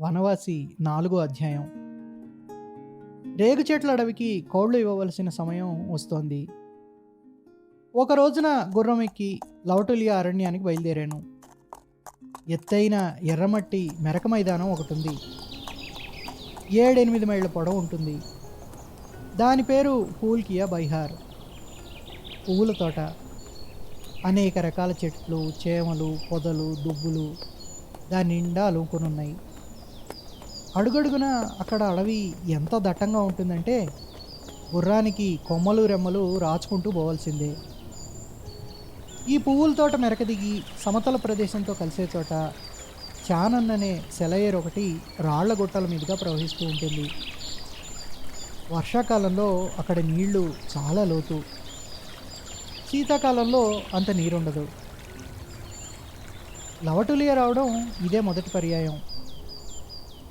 వనవాసి నాలుగో అధ్యాయం. రేగు చెట్ల అడవికి కోళ్ళు ఇవ్వవలసిన సమయం వస్తోంది. ఒక రోజున గుర్రం ఎక్కి లవటులియా అరణ్యానికి బయలుదేరాను. ఎత్తైన ఎర్రమట్టి మెరక మైదానం ఒకటి ఉంది ఏడెనిమిది మైళ్ళ పొడవు ఉంటుంది. దాని పేరు పూల్కియా బైహార్. పువ్వుల తోట. అనేక రకాల చెట్లు చేమలు పొదలు దుబ్బులు దాని నిండా అలుముకొని ఉన్నాయి అడుగడుగున అక్కడ అడవి ఎంత దట్టంగా ఉంటుందంటే గుర్రానికి కొమ్మలు రెమ్మలు రాచుకుంటూ పోవాల్సిందే. ఈ పువ్వుల తోట మెరక దిగి సమతల ప్రదేశంతో కలిసే చోట చానన్ అనే సెలయేరు ఒకటి రాళ్ళ గుట్టల మీదుగా ప్రవహిస్తూ ఉంటుంది. వర్షాకాలంలో అక్కడ నీళ్ళు చాలా లోతు. శీతాకాలంలో అంత నీరుండదు. లవటులియ రావడం ఇదే మొదటి పర్యాయం.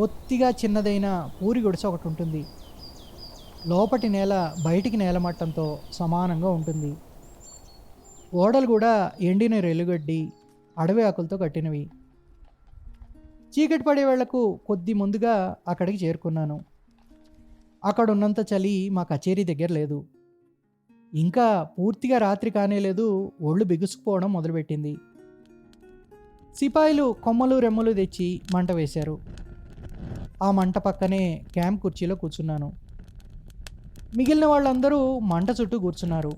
బొత్తిగా చిన్నదైన పూరి గుడిసె ఒకటి ఉంటుంది. లోపటి నేల బయటికి నేల మట్టంతో సమానంగా ఉంటుంది. ఓడలు కూడా ఎండిన రెలుగడ్డి అడవి ఆకులతో కట్టినవి. చీకటి పడే వేళ్ళకు కొద్ది ముందుగా అక్కడికి చేరుకున్నాను. అక్కడ ఉన్నంత చలి మా కచేరీ దగ్గర లేదు. ఇంకా పూర్తిగా రాత్రి కానే లేదు ఒళ్ళు బిగుసుకుపోవడం మొదలుపెట్టింది. సిపాయిలు కొమ్మలు రెమ్మలు తెచ్చి మంట వేశారు. ఆ మంట పక్కనే క్యాంప్ కుర్చీలో కూర్చున్నాను. మిగిలిన వాళ్ళందరూ మంట చుట్టూ కూర్చున్నారు.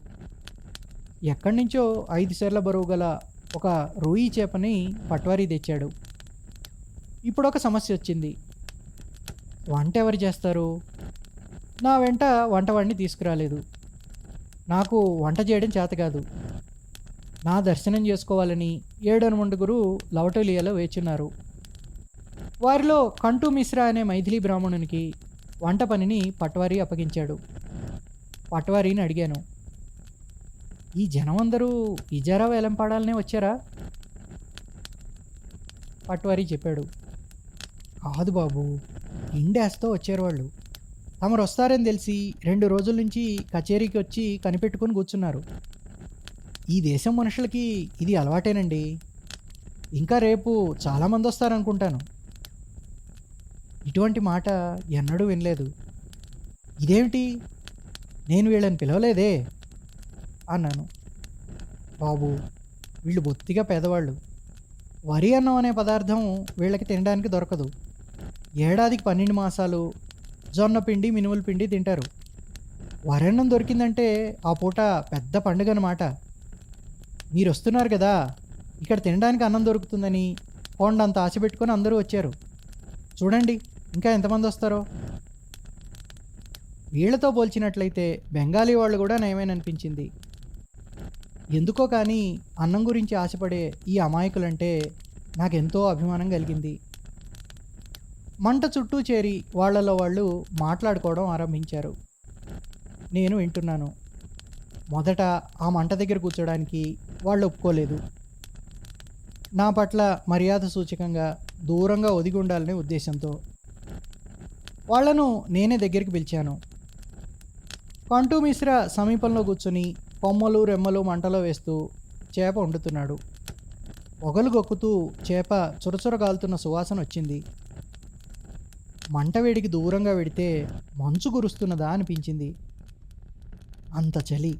ఎక్కడి నుంచో ఐదు సేర్ల బరువు గల ఒక రూయి చేపని పట్వారీ తెచ్చాడు. ఇప్పుడు ఒక సమస్య వచ్చింది. వంట ఎవరు చేస్తారు? నా వెంట వంటవాడిని తీసుకురాలేదు. నాకు వంట చేయడం చేత కాదు. నా దర్శనం చేసుకోవాలని ఏడనుమండుగురు లవటోలియాలో వేచున్నారు. వారిలో కంటు మిశ్రా అనే మైథిలి బ్రాహ్మణునికి వంట పనిని పట్వారీ అప్పగించాడు. పట్వారిని అడిగాను ఈ జనం అందరూ ఇజారా వేలంపాడాలనే వచ్చారా? పట్వారీ చెప్పాడు కాదు బాబు ఇండాస్తో వచ్చారు వాళ్ళు. తమరు వస్తారని తెలిసి రెండు రోజుల నుంచి కచేరీకి వచ్చి కనిపెట్టుకుని కూర్చున్నారు. ఈ దేశం మనుషులకి ఇది అలవాటేనండి. ఇంకా రేపు చాలామంది వస్తారనుకుంటాను ఇటువంటి మాట ఎన్నడూ వినలేదు. ఇదేమిటి? నేను వీళ్ళని పిలవలేదే? అన్నాను. బాబు వీళ్ళు బొత్తిగా పేదవాళ్ళు. వరి అన్నం అనే పదార్థం వీళ్ళకి తినడానికి దొరకదు. ఏడాదికి పన్నెండు మాసాలు జొన్న పిండి మినుముల పిండి తింటారు. వరన్నం దొరికిందంటే ఆ పూట పెద్ద పండుగ అన్నమాట. మీరు వస్తున్నారు కదా ఇక్కడ తినడానికి అన్నం దొరుకుతుందని కొండంత ఆశ పెట్టుకొని అందరూ వచ్చారు. చూడండి ఇంకా ఎంతమంది వస్తారో? వీళ్ళతో పోల్చినట్లయితే బెంగాలీ వాళ్ళు కూడా నయమేననిపించింది. ఎందుకో కానీ అన్నం గురించి ఆశపడే ఈ అమాయకులంటే నాకెంతో అభిమానం కలిగింది. మంట చుట్టూ చేరి వాళ్ళలో వాళ్ళు మాట్లాడుకోవడం ఆరంభించారు. నేను వింటున్నాను. మొదట ఆ మంట దగ్గర కూర్చోడానికి వాళ్ళు ఒప్పుకోలేదు. నా పట్ల మర్యాద సూచకంగా దూరంగా ఒదిగి ఉండాలనే ఉద్దేశంతో. వాళ్ళను నేనే దగ్గరికి పిలిచాను. కంటూ మిశ్రా సమీపంలో కూర్చుని కొమ్మలు రెమ్మలు మంటలో వేస్తూ చేప వండుతున్నాడు. పొగలు గొక్కుతూ చేప చురచుర కాలుతున్న సువాసన వచ్చింది. మంట వేడికి దూరంగా వెడితే మంచు కురుస్తున్నదా అనిపించింది. అంత చలి.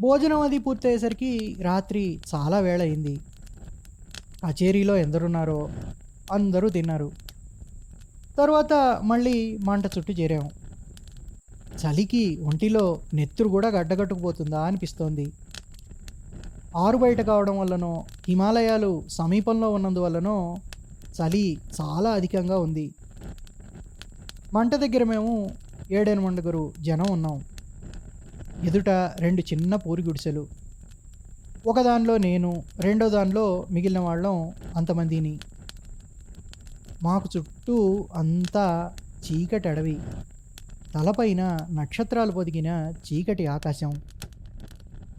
భోజనం అది పూర్తయ్యేసరికి రాత్రి చాలా వేళ అయింది కచేరీలో ఎందరున్నారో అందరూ తిన్నారు. తర్వాత మళ్ళీ మంట చుట్టూ చేరాము. చలికి ఒంటిలో నెత్తురు కూడా గడ్డగట్టుకుపోతుందా అనిపిస్తోంది. ఆరు బయట కావడం వల్లనో హిమాలయాలు సమీపంలో ఉన్నందువల్లనో చలి చాలా అధికంగా ఉంది. మంట దగ్గర మేము ఏడెనిమిదిగురు జనం ఉన్నాం. ఎదుట రెండు చిన్న పూరి గుడిసెలు. ఒక దానిలో నేను రెండో దానిలో మిగిలిన వాళ్ళం అంతమందిని. మాకు చుట్టూ అంతా చీకటి అడవి. తలపైన నక్షత్రాలు పొదిగిన చీకటి ఆకాశం.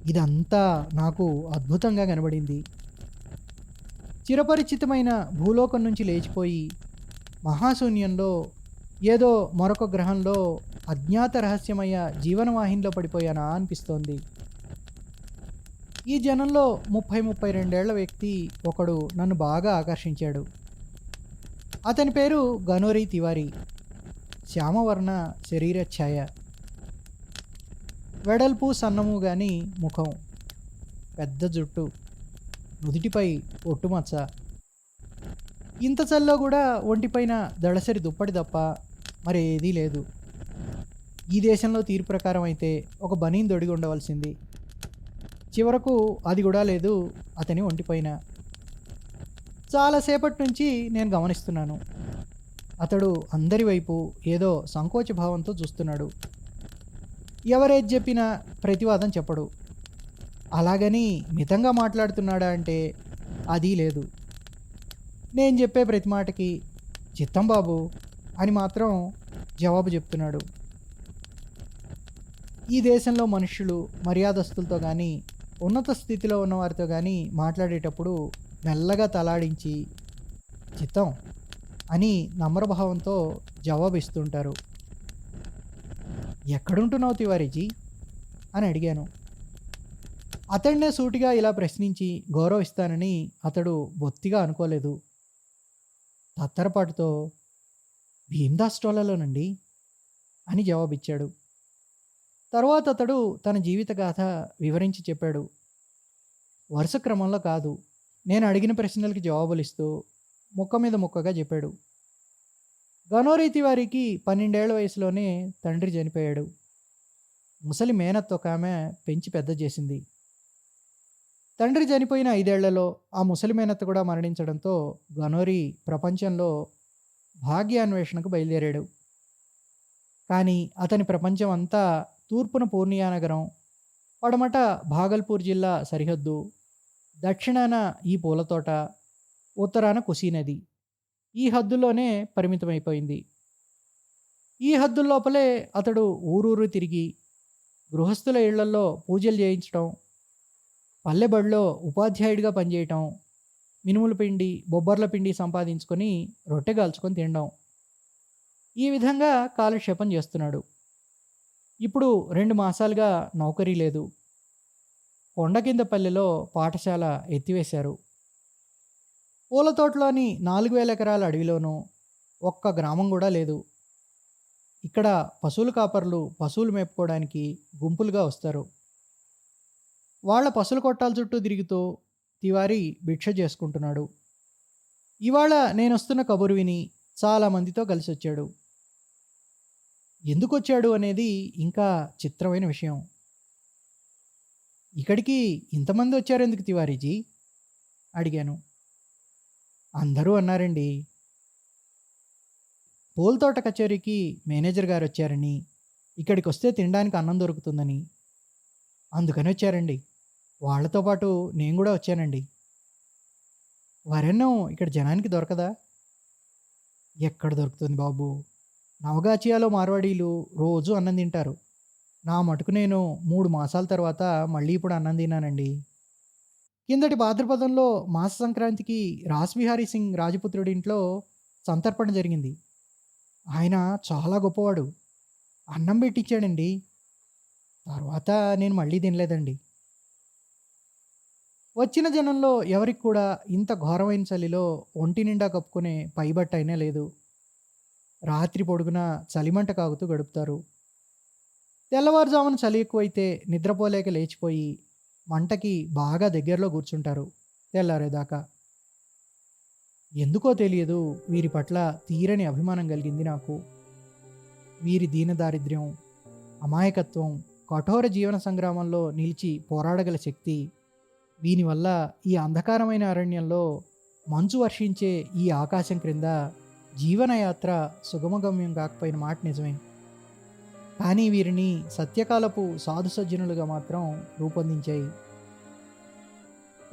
ఇదంతా నాకు అద్భుతంగా కనబడింది. చిరపరిచితమైన భూలోకం నుంచి లేచిపోయి మహాశూన్యంలో ఏదో మరొక గ్రహంలో అజ్ఞాత రహస్యమయ జీవనవాహినిలో పడిపోయానా అనిపిస్తోంది. ఈ జనంలో ముప్పై ముప్పై రెండేళ్ళ వ్యక్తి ఒకడు నన్ను బాగా ఆకర్షించాడు. అతని పేరు గనోరి తివారి. శ్యామవర్ణ శరీర ఛాయ వెడల్పు సన్నము గాని ముఖం. పెద్ద జుట్టు. నుదిటిపై ఒట్టుమచ్చ ఇంత చల్లో కూడా ఒంటిపైన దళసరి దుప్పటి తప్ప మరేదీ లేదు. ఈ దేశంలో తీరు ప్రకారం అయితే ఒక బనీని దొడిగి ఉండవలసింది. చివరకు అది కూడా లేదు అతని ఒంటిపైన. చాలాసేపటి నుంచి నేను గమనిస్తున్నాను. అతడు అందరి వైపు ఏదో సంకోచ భావంతో చూస్తున్నాడు. ఎవరేది చెప్పినా ప్రతివాదం చెప్పడు. అలాగని మితంగా మాట్లాడుతున్నాడా అంటే అది లేదు. నేను చెప్పే ప్రతి మాటకి చిత్తం బాబు అని మాత్రం జవాబు చెప్తున్నాడు. ఈ దేశంలో మనుషులు మర్యాదస్తులతో కానీ ఉన్నత స్థితిలో ఉన్నవారితో కానీ మాట్లాడేటప్పుడు మెల్లగా తలాడించి చిత్తం అని నమ్రభావంతో జవాబిస్తుంటారు. ఎక్కడుంటున్నావు తివారీజీ? అని అడిగాను. అతడినే సూటిగా ఇలా ప్రశ్నించి గౌరవిస్తానని అతడు బొత్తిగా అనుకోలేదు. తత్తరపాటుతో భీమ్దాస్ టోలాలోనండి అని జవాబిచ్చాడు. తర్వాత అతడు తన జీవిత గాథ వివరించి చెప్పాడు. వరుస క్రమంలో కాదు. నేను అడిగిన ప్రశ్నలకి జవాబులు ఇస్తూ ముక్క మీద ముక్కగా చెప్పాడు. గనోరీతి తివారికి పన్నెండేళ్ళ వయసులోనే తండ్రి చనిపోయాడు. ముసలి మేనత్ ఒక ఆమె పెంచి పెద్ద చేసింది. తండ్రి చనిపోయిన ఐదేళ్ళలో ఆ ముసలి మేనత్త కూడా మరణించడంతో గనోరి ప్రపంచంలో భాగ్యాన్వేషణకు బయలుదేరాడు. కానీ అతని ప్రపంచం అంతా తూర్పున పూర్ణియా నగరం పడమట భాగల్పూర్ జిల్లా సరిహద్దు దక్షిణాన ఈ పూలతోట ఉత్తరాన కుసీ నది. ఈ హద్దుల్లోనే పరిమితమైపోయింది. ఈ హద్దుల్లోపలే అతడు ఊరూరు తిరిగి గృహస్థుల ఇళ్ళల్లో పూజలు చేయించడం పల్లెబడిలో ఉపాధ్యాయుడిగా పనిచేయటం మినుముల పిండి బొబ్బర్ల పిండి సంపాదించుకొని రొట్టె కాల్చుకొని తినడం. ఈ విధంగా కాలక్షేపం చేస్తున్నాడు. ఇప్పుడు రెండు మాసాలుగా నౌకరీ లేదు. కొండకిందపల్లిలో పాఠశాల ఎత్తివేశారు. పూల తోటలోని నాలుగు వేల ఎకరాల అడవిలోనూ ఒక్క గ్రామం కూడా లేదు. ఇక్కడ పశువుల కాపర్లు పశువులు మేపుకోవడానికి గుంపులుగా వస్తారు. వాళ్ళ పశువుల కొట్టాల చుట్టూ తిరుగుతూ తివారీ భిక్ష చేసుకుంటున్నాడు. ఇవాళ నేను వస్తున్న కబురు విని చాలామందితో కలిసి వచ్చాడు ఎందుకు వచ్చాడు అనేది ఇంకా చిత్రమైన విషయం. ఇక్కడికి ఇంతమంది వచ్చారు ఎందుకు తివారీజీ? అడిగాను. అందరూ అన్నారండి పూలతోట కచేరీకి మేనేజర్ గారు వచ్చారని ఇక్కడికి వస్తే తినడానికి అన్నం దొరుకుతుందని. అందుకని వచ్చారండి. వాళ్ళతో పాటు నేను కూడా వచ్చానండి. వరెన్నం ఇక్కడ జనానికి దొరకదా? ఎక్కడ దొరుకుతుంది బాబు? నవగాచియాలో మార్వాడీలు రోజు అన్నం తింటారు. నా మటుకు నేను మూడు మాసాల తర్వాత మళ్ళీ ఇప్పుడు అన్నం తిన్నానండి. కిందటి భాద్రపదంలో మాస సంక్రాంతికి రాస్బిహారీ సింగ్ రాజపుత్రుడి ఇంట్లో సంతర్పణ జరిగింది. ఆయన చాలా గొప్పవాడు. అన్నం పెట్టించాడండి తర్వాత నేను మళ్ళీ తినలేదండి. వచ్చిన జనంలో ఎవరికి కూడా ఇంత ఘోరమైన చలిలో ఒంటి నిండా కప్పుకునే పైబట్ట అయినా లేదు. రాత్రి పొడుగున చలిమంట కాగుతూ గడుపుతారు. తెల్లవారుజామున చలి ఎక్కువైతే నిద్రపోలేక లేచిపోయి మంటకి బాగా దగ్గరలో కూర్చుంటారు తెల్లారేదాకా. ఎందుకో తెలియదు వీరి పట్ల తీరని అభిమానం కలిగింది నాకు. వీరి దీనదారిద్ర్యం అమాయకత్వం కఠోర జీవన సంగ్రామంలో నిలిచి పోరాడగల శక్తి దీనివల్ల ఈ అంధకారమైన అరణ్యంలో మంచు వర్షించే ఈ ఆకాశం క్రింద జీవనయాత్ర సుగమగమ్యం కాకపోయిన మాట నిజమే. కానీ వీరిని సత్యకాలపు సాధు సజ్జనులుగా మాత్రం రూపొందించాయి.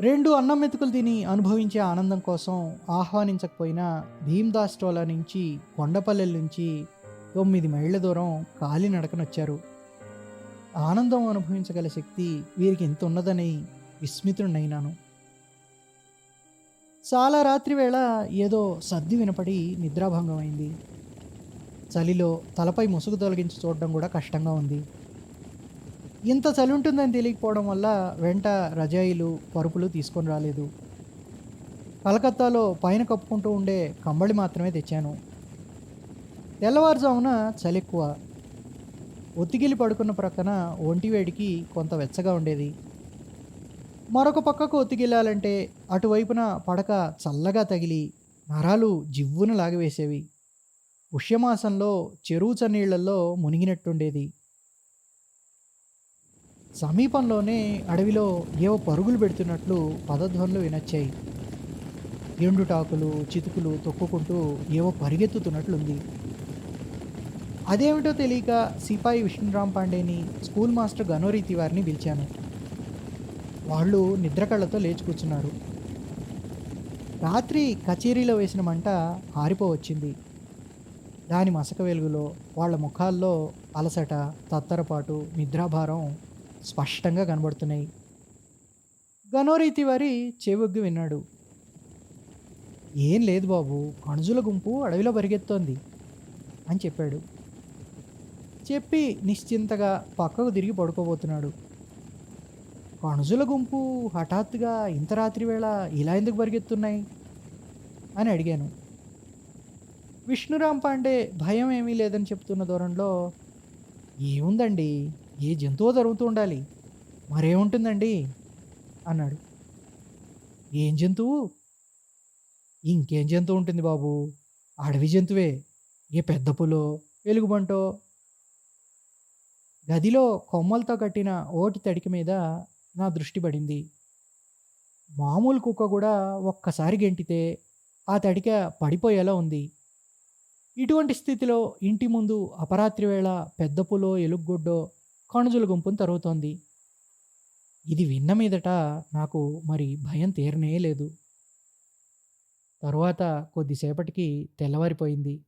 రెండు అన్నం మెతుకులు తిని అనుభవించే ఆనందం కోసం ఆహ్వానించకపోయినా భీమ్దాస్ టోలా నుంచి కొండపల్లెల నుంచి తొమ్మిది మైళ్ళ దూరం కాలినడకనొచ్చారు ఆనందం అనుభవించగల శక్తి వీరికి ఎంత ఉన్నదని విస్మితుడినైనాను చాలా రాత్రి వేళ ఏదో సర్ది వినపడి నిద్రాభంగమైంది. చలిలో తలపై ముసుగు తొలగించి చూడడం కూడా కష్టంగా ఉంది. ఇంత చలి ఉంటుందని తెలియకపోవడం వల్ల వెంట రజాయిలు పరుపులు తీసుకొని రాలేదు. కలకత్తాలో పైన కప్పుకుంటూ ఉండే కంబళి మాత్రమే తెచ్చాను. తెల్లవారుజామున చలి ఎక్కువ. ఒత్తిగిలి పడుకున్న ప్రక్కన ఒంటి వేడికి కొంత వెచ్చగా ఉండేది. మరొక పక్కకు ఒత్తిగిల్లాలంటే అటువైపున పడక చల్లగా తగిలి నరాలు జివ్వున లాగివేసేవి పుష్యమాసంలో చెరువుచ నీళ్ళలో మునిగినట్టుండేది. సమీపంలోనే అడవిలో ఏవో పరుగులు పెడుతున్నట్లు పదధ్వనులు వినొచ్చాయి. ఎండుటాకులు చితుకులు తొక్కుకుంటూ ఏవో పరిగెత్తుతున్నట్లుంది. అదేమిటో తెలియక సిపాయి విష్ణురామ్ పాండేని స్కూల్ మాస్టర్ గనోరీతి వారిని పిలిచాను. వాళ్ళు నిద్రకళ్ళతో లేచి కూర్చున్నారు. రాత్రి కచేరీలో వేసిన మంట ఆరిపోవచ్చింది. దాని మసక వెలుగులో వాళ్ళ ముఖాల్లో అలసట తత్తరపాటు నిద్రాభారం స్పష్టంగా కనబడుతున్నాయి. గనోరీతి వారి చెవొగ్గి విన్నాడు. ఏం లేదు బాబు కణుజుల గుంపు అడవిలో పరిగెత్తోంది అని చెప్పాడు. చెప్పి నిశ్చింతగా పక్కకు తిరిగి పడుకోబోతున్నాడు. కణుజుల గుంపు హఠాత్తుగా ఇంత రాత్రి వేళ ఇలా ఎందుకు పరిగెత్తున్నాయి అని అడిగాను. విష్ణురామ్ పాండే భయం ఏమీ లేదని చెప్తున్న దూరంలో ఏముందండి? ఏ జంతువు జరుగుతూ ఉండాలి? మరేముంటుందండి? అన్నాడు. ఏం జంతువు? ఇంకేం జంతువు ఉంటుంది బాబు? అడవి జంతువే? ఏ పెద్ద పులో? ఎలుగుబంటో? గదిలో కొమ్మలతో కట్టిన ఓటి తడికి మీద నా దృష్టి పడింది. మామూలు కుక్క కూడా ఒక్కసారి గెంటితే ఆ తడిక పడిపోయేలా ఉంది. ఇటువంటి స్థితిలో ఇంటి ముందు అపరాత్రి వేళ పెద్ద పులో ఎలుగుగొడ్డో కణుజుల గుంపును తరుగుతోంది. ఇది విన్న మీదట నాకు మరి భయం తీరనే లేదు. తరువాత కొద్దిసేపటికి తెల్లవారిపోయింది.